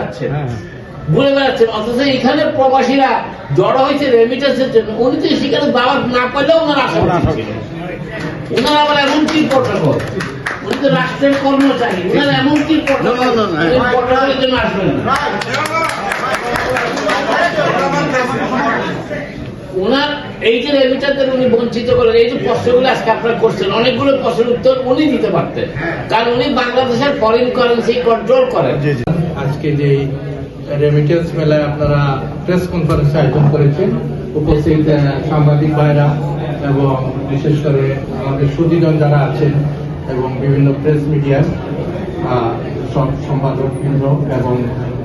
বেড়াচ্ছেন ঘুরে বেড়াচ্ছেন অথচ এখানে প্রবাসীরা জড়ো হয়েছে রেমিটেন্সের জন্য। উনি তো সেখানে দাওয়াত না পেলেও ওনার আশা ওনার আবার এমন কি প্রটোকল উনি তো রাষ্ট্রের কর্মচারী। ওনার এমন কি প্রটোকল প্রটোকলের জন্য আসবেন ওনার এই যে রেমিটারদের উনি বঞ্চিত করেন এই যে প্রশ্নগুলো আজকে আপনারা করছেন অনেকগুলো প্রশ্নের উত্তর উনি দিতে পারতেন। কারণ উনি বাংলাদেশের ফরেন কারেন্সি কন্ট্রোল করেন। আজকে যে রেমিটেন্স মেলায় আপনারা প্রেস কনফারেন্স আয়োজন করেছেন, উপস্থিত সাংবাদিক ভাইরা এবং বিশেষ করে আমাদের সুদীজন যারা আছেন এবং বিভিন্ন প্রেস মিডিয়া সম্পাদক কেন্দ্র এবং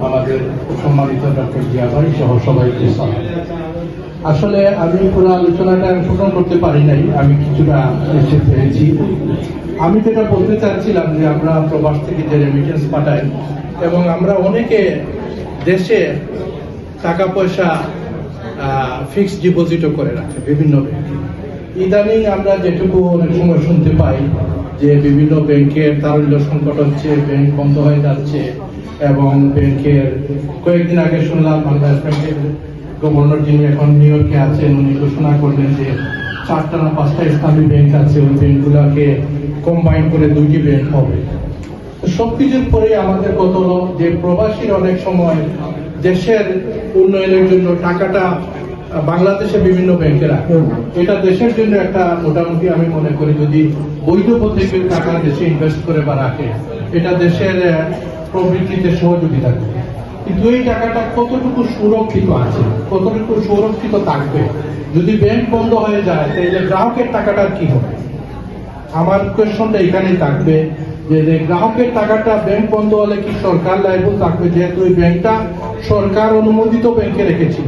আমাদের সম্মানিত ডক্টর জিয়া ভাই সহ সবাইকে আসলে আমি পুরো আলোচনাটা অংশগ্রহণ করতে পারি নাই, আমি কিছুটা এসে পেরেছি আমি যেটা বলতে চাচ্ছিলাম যে আমরা প্রবাস থেকে যে রেমিটেন্স পাঠাই এবং আমরা অনেকে দেশে টাকা পয়সা ফিক্সড ডিপোজিটও করে রাখে বিভিন্ন ব্যাংকে ইদানিং আমরা যেটুকু অনেক সময় শুনতে পাই যে বিভিন্ন ব্যাংকের তারল্য সংকট হচ্ছে ব্যাংক বন্ধ হয়ে যাচ্ছে এবং ব্যাংকের কয়েকদিন আগে শুনলাম বাংলাদেশ ব্যাংকের গভর্নর যিনি এখন নিউ ইয়র্কে আছেন, উনি ঘোষণা করলেন যে চারটা না পাঁচটা ইসলামী ব্যাংক আছে, ওই ব্যাংকগুলোকে কম্বাইন করে দুইটি ব্যাংক হবে। তো সবকিছুর পরে আমাদের কত যে প্রবাসীর অনেক সময় দেশের উন্নয়নের জন্য টাকাটা বাংলাদেশে বিভিন্ন ব্যাংকে রাখে। এটা দেশের জন্য একটা মোটামুটি আমি মনে করি যদি বৈধ কেউ টাকা দেশে ইনভেস্ট করে বা রাখে, এটা দেশের প্রবৃত্তিতে সহযোগিতা করে কিন্তু এই টাকাটা কতটুকু সুরক্ষিত আছে, কতটুকু সুরক্ষিত থাকবে? যদি ব্যাংক বন্ধ হয়ে যায়, তাহলে গ্রাহকের টাকাটা কি হবে? আমার কোয়েশনটা এখানে থাকবে, যে যে গ্রাহকের টাকাটা ব্যাংক বন্ধ হলে কি সরকার লাইবল থাকবে? যেহেতু ওই ব্যাংকটা সরকার অনুমোদিত ব্যাংকে রেখেছিল।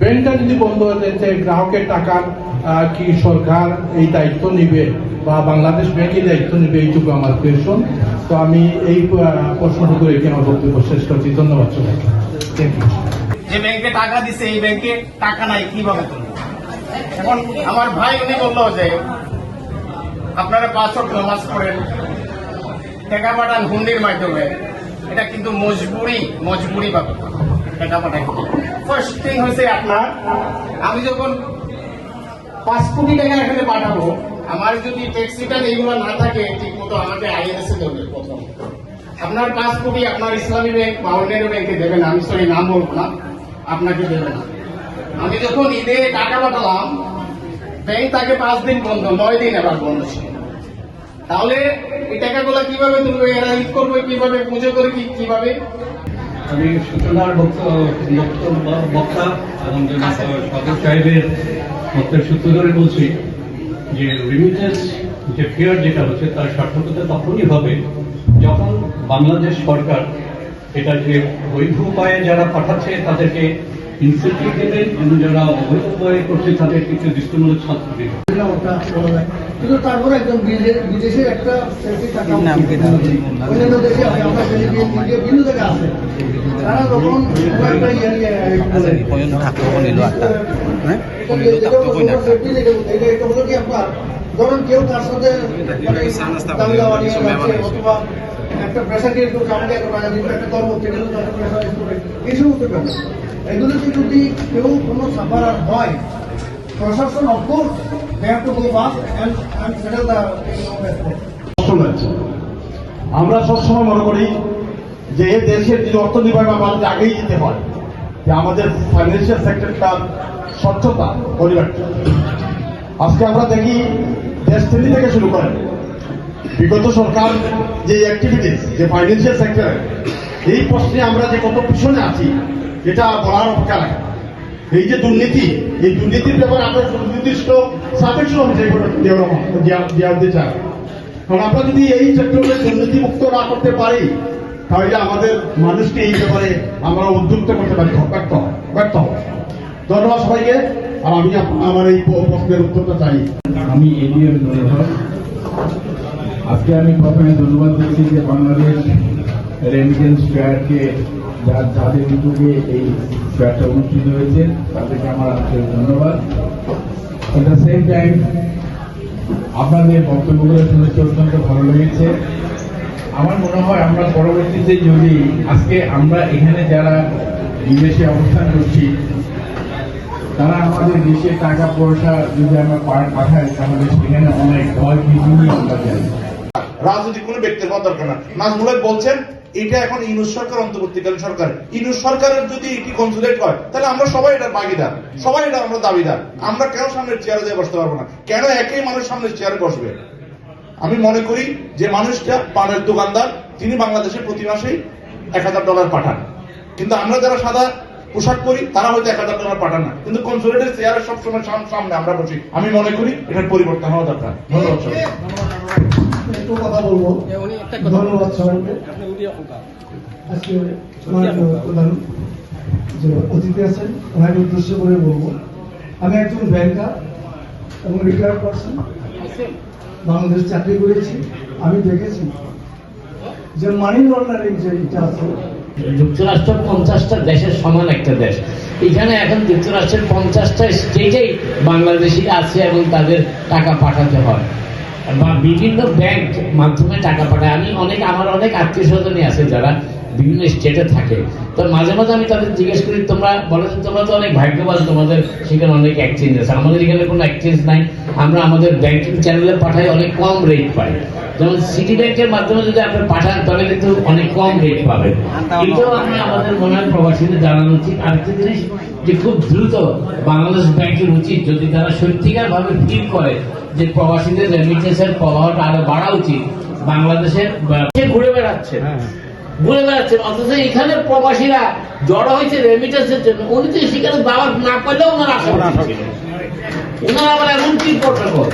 ব্যাংকটা যদি বন্ধ হয়ে যায় গ্রাহকের টাকা আহ, কি সরকার এই দায়িত্ব নিবে বা বাংলাদেশ ব্যাংক এই দায়িত্ব নিবে এইটুকু আমার কোয়েশন তো আমি এই প্রশ্নটুকু রেখে আমার বক্তব্য শেষ করছি। ধন্যবাদ সবাইকে। যে ব্যাংকে টাকা দিছে এই ব্যাংকে টাকা নাই কীভাবে এখন আমার ভাই উনি বলল যে আপনারা পাঁচ ওয়াক্ত নামাজ পড়েন। টাকা পাঠান হুন্ডির মাধ্যমে। এটা কিন্তু মজবুরি মজবুরি পাবে টাকা পাঠাই ফার্স্ট থিং হয়েছে আপনার, আমি যখন পাঁচ কোটি টাকা এখানে পাঠাবো, আমার যদি ট্যাক্সিটা এইগুলো না থাকে ঠিক মতো আমাকে আইএনএসে দেবে প্রথম। আপনার পাঁচ কোটি আপনার ইসলামী ব্যাংক বা অন্যান্য ব্যাংকে দেবে না, আমি সরি নাম বলব না, আপনাকে দেবে না। আমি যখন ঈদে টাকা পাঠালাম, ব্যাংক তাকে পাঁচ দিন বন্ধ, নয় দিন এবার বন্ধ ছিল। তাহলে এই টাকাগুলো কীভাবে তুলবে এরা ঈদ করবে, কীভাবে পুজো করবে, কি- কীভাবে? আমি সূচনার বক্তা এবং সদর সাহেবের বক্তব্যের সূত্র ধরে বলছি যে রিমিটেন্স যে ফেয়ার যেটা হচ্ছে, তার সার্থকতা তখনই হবে যখন বাংলাদেশ সরকার এটা যে বৈধ উপায়ে যারা পাঠাচ্ছে, তাদেরকে ইনসেন্টিভ দেবে এবং যারা অবৈধ উপায়ে করছে, তাদেরকে একটু দৃষ্টিমূলক ছাত্র দেবে ওটা। কিন্তু তারপরে একদম বিদেশের একটা অন্যান্য দেশে আমরা বিভিন্ন জায়গায় আছে। তারা যখন ইয়ে নিয়ে, বলে, এটা যে- যেটা হলো social safety লেগে বলতে, এটা- এটা হলো কি আপনার, ধরেন কেউ তার সাথে মানে একটা প্রেশার ক্রিয়েট করছে আমাকে একটা বাজার দিবে, একটা ধর্ম থেকে তাদের pressure এই সমস্ত ব্যাপার। এগুলোতে যদি কেউ কোনো সাফারার হয় settle the আমরা সবসময় মনে করি যে এ দেশের যে অর্থনীতি আমাদের আগেই যেতে হয়, যে আমাদের ফাইন্যান্সিয়াল সেক্টরটা স্বচ্ছতা পরিবর্তন আজকে আমরা দেখি দেশ শ্রেণি থেকে শুরু করেন বিগত সরকার যে অ্যাক্টিভিটিস যে ফাইন্যান্সিয়াল সেক্টরে এই প্রশ্নে আমরা যে কত পিছনে আছি এটা বলার অপেক্ষা রাখে। এই যে দুর্নীতি, এই দুর্নীতির ব্যাপারে আমরা সুনির্দিষ্ট সাপেক্ষ হিসেবে দেওয়া চাই কারণ আমরা যদি এই সেক্টরে দুর্নীতি মুক্ত না করতে পারি, তাহলে আমাদের মানুষকে এই ব্যাপারে আমরা উদ্যুক্ত করতে পারি ব্যর্থ ব্যর্থ ধন্যবাদ সবাইকে, আর আমি আমার এই প্রশ্নের উত্তরটা চাই। আমি এডিএম আজকে আমি প্রথমে ধন্যবাদ দিচ্ছি যে বাংলাদেশ রেমিটেন্স ফেয়ারকে যার যাদের উদ্যোগে এই ফেয়ারটা অনুষ্ঠিত হয়েছে, তাদেরকে আমার আন্তরিক ধন্যবাদ। এট দ্য সেম টাইম আপনাদের বক্তব্যগুলো শুনেছি অত্যন্ত ভালো লেগেছে। আমার মনে হয় আমরা পরবর্তীতে যদি আজকে আমরা এখানে যারা বিদেশে অবস্থান করছি, তারা আমাদের দেশে টাকা পয়সা যদি আমরা পাঠাই, তাহলে সেখানে অনেক ভয় নিয়ে আমরা যাই। রাজনৈতিক কোনো ব্যক্তির দরকার না। নাজমুল বলছেন এটা এখন ইউনুস সরকার অন্তর্বর্তীকালীন সরকার। ইউনুস সরকারের যদি এটি কনসুলেট হয়, তাহলে আমরা সবাই এটার ভাগিদার। সবাই এটা আমরা দাবিদার। আমরা কেন সামনের চেয়ারে যেয়ে বসতে পারব না? কেন একই মানুষ সামনের চেয়ারে বসবে? আমি মনে করি যে মানুষটা পানের দোকানদার, তিনি বাংলাদেশে প্রতি মাসেই এক হাজার ডলার পাঠান। কিন্তু আমরা যারা সাদা পোশাক পরি, তারা হয়তো এক হাজার ডলার পাঠান না। কিন্তু কনসুলেটের চেয়ারে সবসময় সাম- সামনে আমরা বসি। আমি মনে করি এটার পরিবর্তন হওয়া দরকার। ধন্যবাদ। একটু কথা বলব। ধন্যবাদ সবাইকে। আজকে প্রধান যে অতিথি আছেন ওনাকে উদ্দেশ্য করে বলব। আমি একজন ব্যাংকার এবং রিটায়ার্ড পার্সন বাংলাদেশ চাকরি করেছি। আমি দেখেছি যে মানি লন্ডারিং যে এটা আছে। যুক্তরাষ্ট্র পঞ্চাশটা দেশের সমান একটা দেশ। এখানে এখন যুক্তরাষ্ট্রের পঞ্চাশটা স্টেটেই বাংলাদেশি আছে এবং তাদের টাকা পাঠাতে হয়। বা বিভিন্ন ব্যাংক মাধ্যমে টাকা পাঠায়। আমি অনেক, আমার অনেক আত্মীয় স্বজনই আছে যারা বিভিন্ন স্টেটে থাকে। তো মাঝে মাঝে আমি তাদের জিজ্ঞেস করি, তোমরা বলো যে তোমরা তো অনেক ভাগ্যবান, তোমাদের সেখানে অনেক এক্সচেঞ্জ আছে। আমাদের এখানে কোনো এক্সচেঞ্জ নাই। আমরা আমাদের ব্যাংকিং চ্যানেলে পাঠাই, অনেক কম রেট পাই। যেমন সিটি ব্যাংকের মাধ্যমে যদি আপনি পাঠান, তাহলে কিন্তু অনেক কম রেট পাবেন। এটাও আমরা আমাদের মনে হয় প্রবাসীদের জানানো উচিত। আর আরেকটা জিনিস যে খুব দ্রুত বাংলাদেশ ব্যাংকের উচিত, যদি তারা সত্যিকার ভাবে ফিল করে যে প্রবাসীদের রেমিটেন্সের প্রবাহটা আরও বাড়া উচিত বাংলাদেশের ঘুরে বেড়াচ্ছে ঘুরে বেড়াচ্ছেন অথচ এখানে প্রবাসীরা জড়ো হয়েছে রেমিটেন্সের জন্য উনি তো সেখানে দাওয়াত না পেলেও ওনার আশা ছিল ওনার আবার এমন কি প্রটোকল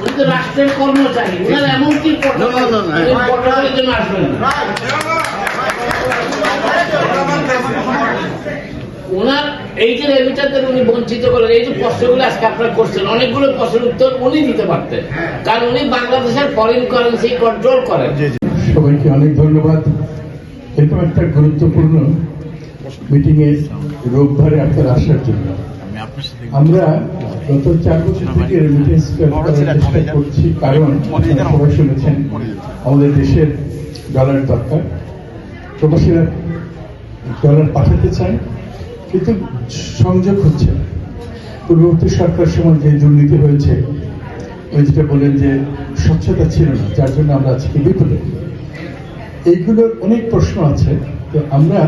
উনি তো রাষ্ট্রের কর্মচারী ওনার এমন কি প্রটোকল আসবেন না ওনার এই যে রেমিটারদের উনি বঞ্চিত করেন এই যে প্রশ্নগুলো আজকে আপনারা করছেন অনেকগুলো প্রশ্নের উত্তর উনি দিতে পারতেন। কারণ উনি বাংলাদেশের ফরেন কারেন্সি কন্ট্রোল করেন। সবাইকে অনেক ধন্যবাদ। এরকম একটা গুরুত্বপূর্ণ মিটিং এ রোববারে আপনার আসার জন্য। আমরা গত চার বছর থেকে রেমিটেন্স চেষ্টা করছি কারণ সবাই শুনেছেন। আমাদের দেশের ডলার দরকার। প্রবাসীরা ডলার পাঠাতে চায়। কিন্তু সংযোগ হচ্ছে। পূর্ববর্তী সরকার সময় যে দুর্নীতি হয়েছে, ওই যেটা বলেন যে স্বচ্ছতা ছিল না, যার জন্য আমরা আজকে বিপদে। এইগুলোর অনেক প্রশ্ন আছে। তো আমরা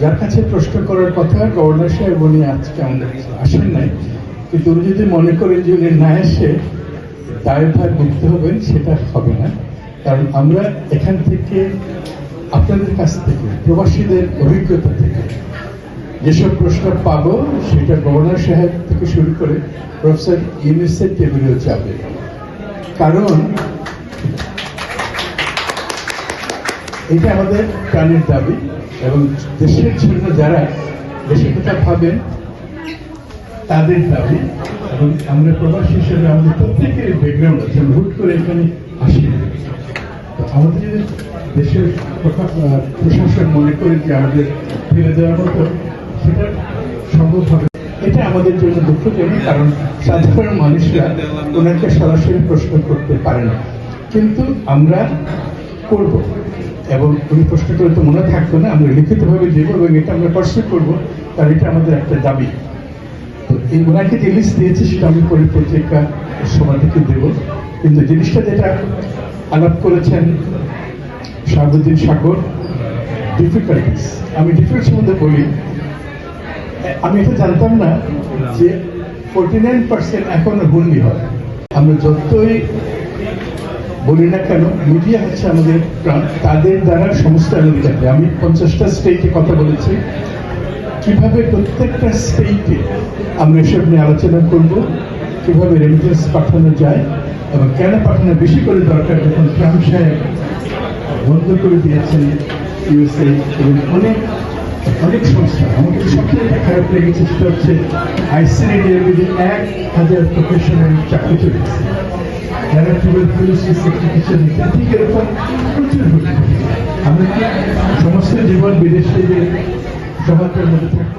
যার কাছে প্রশ্ন করার কথা, গভর্নর সাহেব উনি আজকে আমাদের আসেন নাই। কিন্তু উনি যদি মনে করেন যে উনি না এসে দায়ভার মুক্ত হবেন, সেটা হবে না। কারণ আমরা এখান থেকে আপনাদের কাছ থেকে, প্রবাসীদের অভিজ্ঞতা থেকে যেসব প্রশ্ন পাবো, সেটা গভর্নর সাহেব থেকে শুরু করে প্রফেসর ইউনিসের টেবিলেও যাবে। কারণ, এটা আমাদের প্রাণের দাবি এবং দেশের জন্য যারা দেশের কথা ভাবেন, তাদের দাবি। এবং আমরা প্রবাসী হিসেবে আমাদের প্রত্যেকের ব্যাকগ্রাউন্ড আছে হুট করে এখানে আসি। তো আমাদের দেশের প্রশাসন মনে করে যে আমাদের ফেলে দেওয়ার মতো সেটা সম্ভব হবে। এটা আমাদের জন্য দুঃখজনক, কারণ সাধারণ মানুষরা ওনাকে সরাসরি প্রশ্ন করতে পারে না। কিন্তু আমরা করব। এবং উনি প্রশ্ন করে তো মনে থাকতো না, আমরা লিখিতভাবে দেবো এবং এটা আমরা প্রশ্ন করব, কারণ এটা আমাদের একটা দাবি। তো এই ওনাকে যে লিস্ট দিয়েছে, সেটা আমি পরে পত্রিকা সময় থেকে দেব। কিন্তু জিনিসটা যেটা আলাপ করেছেন শাহাবুদ্দিন সাগর ডিফিকাল্টিস আমি ডিফিকাল্ট সম্বন্ধে বলি। আমি এটা জানতাম না যে ফোর্টি নাইন পার্সেন্ট এখন হুন্ডি হয়। আমরা যতই বলি না কেন মিডিয়া হচ্ছে আমাদের তাদের দ্বারা সমস্ত আমেরিকাতে আমি পঞ্চাশটা স্টেটে কথা বলেছি। কীভাবে প্রত্যেকটা স্টেটে আমরা এসব নিয়ে আলোচনা করব, কীভাবে রেমিটেন্স পাঠানো যায় এবং কেন পাঠানো বেশি করে দরকার, যখন ট্রাম্প সাহেব বন্ধ করে দিয়েছেন ইউএসএ এবং অনেক অনেক সংস্থা, আমাদের সবচেয়ে খারাপ লেগেছে সেটা হচ্ছে আইসিডিএবিডি এক হাজার প্রফেশনাল চাকরি চলে গেছে যারা টুয়েলভ পুলিশ চিকিৎসা নিচ্ছে ঠিক এরকম প্রচুর আমরা কি সমস্ত জীবন বিদেশে যে সমাজের মধ্যে থাকব